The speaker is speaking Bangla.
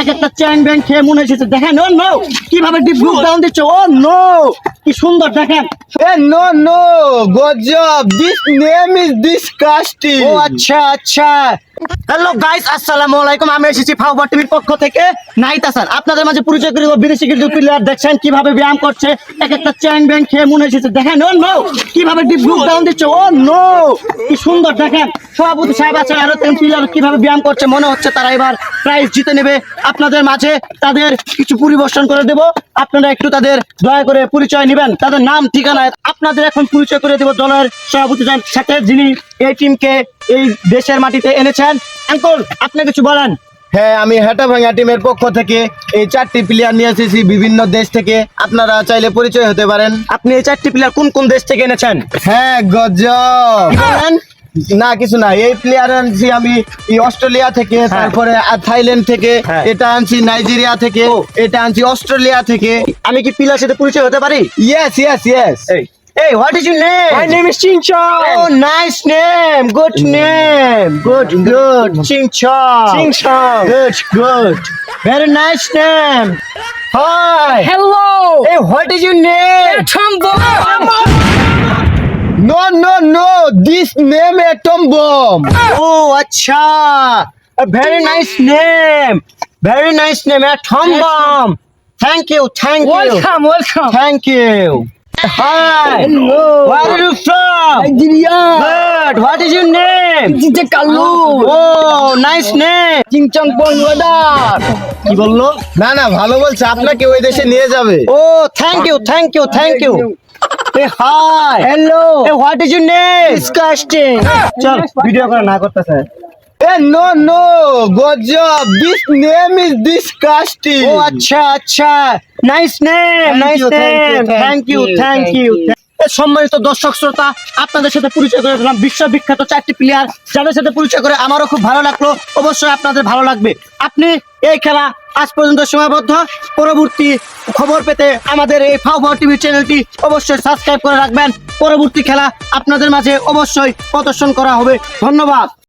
এক একটা চ্যাং ব্যাং খেয়ে মনে হয়েছে দেখেন ও নো কীভাবে ডিপ গ্রুপ ডাউন দিচ্ছে ও নো কি সুন্দর দেখেন. This name is ও আচ্ছা আচ্ছা। হ্যালো গাইস আসসালামু আলাইকুম। আমি এসেছি ফাউবার টিভির পক্ষ থেকে। নাইত হাসান আপনাদের মাঝে পরিচয় করে বিদেশি কিছু প্লেয়ার দেখছেন কীভাবে ব্যায়াম করছে। এক একটা চ্যাং ব্যাং খেয়ে মনে হয়েছে দেখেন ও নো কীভাবে ডিপ গ্রুপ ডাউন দিচ্ছে ও নো কি সুন্দর দেখেন। সভাপতি সাহেব আছে আরও তিন প্লেয়ার কীভাবে ব্যায়াম করছে মনে হচ্ছে তারা এবার প্রাইজ জিতে নেবে। আপনাদের মাঝে তাদের কিছু পরিবর্তন করে দেব। আপনারা একটু তাদের দয়া করে পরিচয় নেবেন। তাদের নাম ঠিকানা আপনাদের এখন পরিচয় করে দেব দলের সভাপতি সাথে যিনি এই টিমকে এই দেশের মাটিতে এনেছেন। আঙ্কল আপনি কিছু বলেন। হ্যাঁ আমি হেটা ভাঙা টিমের পক্ষ থেকে এই চারটি প্লেয়ার নিয়ে এসেছি বিভিন্ন দেশ থেকে। আপনারা চাইলে পরিচয় হতে পারেন। আপনি এই চারটি প্লেয়ার কোন কোন দেশ থেকে এনেছেন? হ্যাঁ গজব। না কিছু না এই প্লেয়ার আনছি আমি অস্ট্রেলিয়া থেকে তারপরে থাইল্যান্ড থেকে হ্যাঁ। এটা আনছি নাইজেরিয়া থেকে এটা আনছি অস্ট্রেলিয়া থেকে আমি কি প্লেয়ার সাথে পরিচয় হতে পারি yes yes yes Hey, what is your name? My name is Ching Chong. Oh, nice name. Good name. Good, good. Ching Chong. Ching Chong. Good, good. Very nice name. Hi. Hello! Hey, what is your name? No, no no no this name atom bomb ও আচ্ছা। Very nice name very nice name atom bomb thank you thank welcome welcome thank you hi hello what you name জিজে Kalu oh nice name চিংচং কি বলল? না না ভালো বলছে। আপনাকে ওই দেশে নিয়ে যাবে। ও thank you thank you thank you hi Hello. A what is your name Disgusting. চল ভিডিও করে না করতেছে। এ নো নো গজব! দিস নেম ইজ ডিসকাস্টিং ও আচ্ছা আচ্ছা। Nice name Thank nice you, thank name you, thank thank you thank you. সম্মানিত দর্শক শ্রোতা আপনাদের সাথে পরিচয় করে দিলাম বিশ্ববিখ্যাত চারটি প্লেয়ার যাদের সাথে পরিচয় করে আমারও খুব ভালো লাগল অবশ্যই আপনাদের ভালো লাগবে। আপনি এই খেলা আজ পর্যন্ত সীমাবদ্ধ। পরবর্তী খবর পেতে আমাদের এই ফাও টিভি চ্যানেলটি অবশ্যই সাবস্ক্রাইব করে রাখবেন। পরবর্তী খেলা আপনাদের মাঝে অবশ্যই প্রদর্শন করা হবে। ধন্যবাদ।